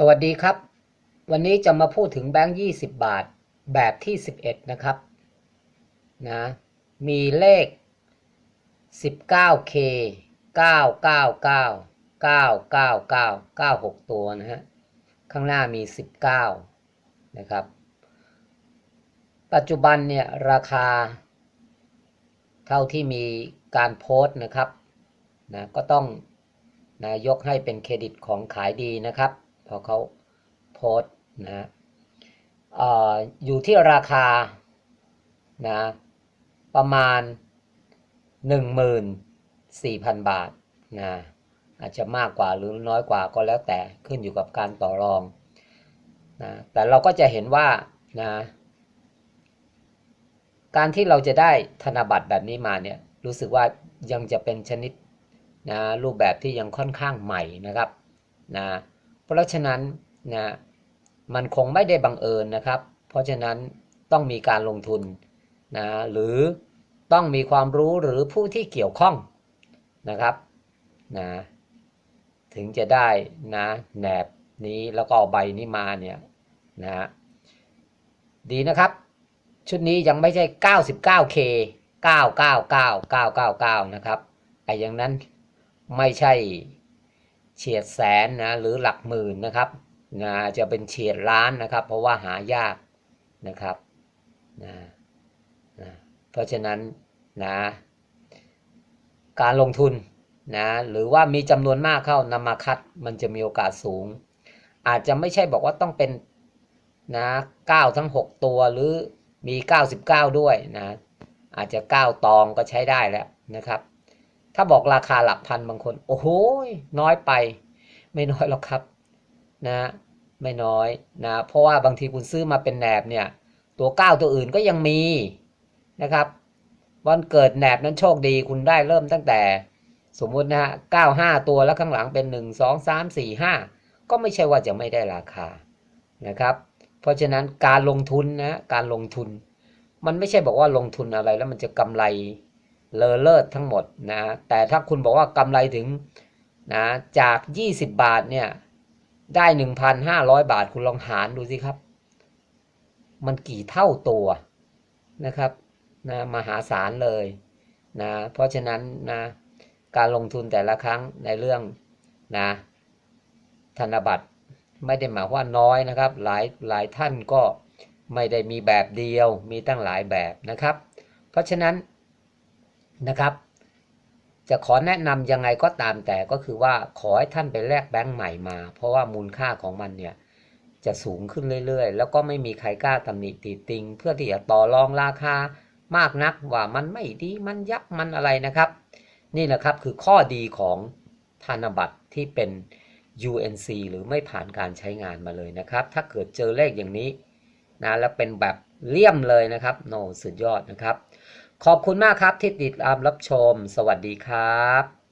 สวัสดีครับ วันนี้จะมาพูดถึงแบงค์20บาทแบบที่11นะครับนะมีเลข 19K 999 999 96ตัวนะฮะข้างหน้ามี19นะครับ ปัจจุบันเนี่ยราคา เท่าที่มีการโพสต์นะครับนะก็ต้องนะยกให้เป็นเครดิตของขายดีนะครับ พอเขาโพสนะเอออยู่ที่ราคานะประมาณ 14,000 บาทนะอาจจะมากกว่าหรือน้อยกว่าก็แล้วแต่ขึ้นอยู่กับการต่อรองนะแต่เราก็จะเห็นว่านะการที่เราจะได้ธนบัตรแบบนี้มาเนี่ยรู้สึกว่ายังจะเป็นชนิดนะรูปแบบที่ยังค่อนข้างใหม่นะครับนะ เพราะฉะนั้นนะมันคงไม่ได้บังเอิญนะครับ เพราะฉะนั้นต้องมีการลงทุนนะหรือต้องมีความรู้หรือผู้ที่เกี่ยวข้องนะครับนะถึงจะได้นะแหนบนี้แล้วก็ใบนี้มาเนี่ยนะดีนะครับ ชุดนี้ยังไม่ใช่ 99K 999 999 นะครับไอ้อย่างนั้นไม่ใช่ เฉียดแสนนะหรือหลักหมื่นนะครับนะจะเป็นเฉียดล้านนะครับ เพราะว่าหายากนะครับนะนะเพราะฉะนั้นนะการลงทุนนะหรือว่ามีจำนวนมากเข้านำมาคัดมันจะมีโอกาสสูง อาจจะไม่ใช่บอกว่าต้องเป็นนะ9ทั้ง 6 ตัวหรือมี 99 ด้วยนะอาจจะ 9 ตองก็ใช้ได้แล้วนะครับ ถ้าบอกราคาหลักพันบางคน โอ้โหน้อยไป ไม่น้อยหรอกครับนะไม่น้อยนะเพราะว่าบางทีคุณซื้อมาเป็นแหนบเนี่ย ตัว9ตัวอื่นก็ยังมีนะครับ วันเกิดแหนบนั้นโชคดีคุณได้เริ่มตั้งแต่ สมมุตินะฮะ95ตัวแล้วข้างหลังเป็น1 2 3 4 5ก็ไม่ใช่ว่าจะไม่ได้ราคานะครับ เพราะฉะนั้นการลงทุนนะการลงทุน มันไม่ใช่บอกว่าลงทุนอะไรแล้วมันจะกำไร เลอเลิศทั้งหมดนะแต่ถ้าคุณบอกว่ากำไรถึงนะจาก 20 บาทเนี่ยได้ 1,500 บาทคุณลองหารดูสิครับ มันกี่เท่าตัวนะครับนะมหาศาลเลยนะเพราะฉะนั้นนะการลงทุนแต่ละครั้งในเรื่องนะธนบัตรไม่ได้หมายว่าน้อยนะครับ หลายหลายท่านก็ไม่ได้มีแบบเดียวมีตั้งหลายแบบนะครับ เพราะฉะนั้น นะครับ จะขอแนะนำยังไงก็ตามแต่ก็คือว่าขอให้ท่านไปแลกแบงค์ใหม่มา เพราะว่ามูลค่าของมันเนี่ยจะสูงขึ้นเรื่อยๆ แล้วก็ไม่มีใครกล้าตำหนิติติง เพื่อที่จะต่อรองราคามากนักว่ามันไม่ดีมันยับมันอะไรนะครับ นี่แหละครับคือข้อดีของธนบัตรที่เป็น UNC หรือไม่ผ่านการใช้งานมาเลยนะครับ ถ้าเกิดเจอเลขอย่างนี้นะแล้วเป็นแบบเลี่ยมเลยนะครับโนสุดยอดนะครับ ขอบคุณมากครับที่ติดตามรับชม สวัสดีครับ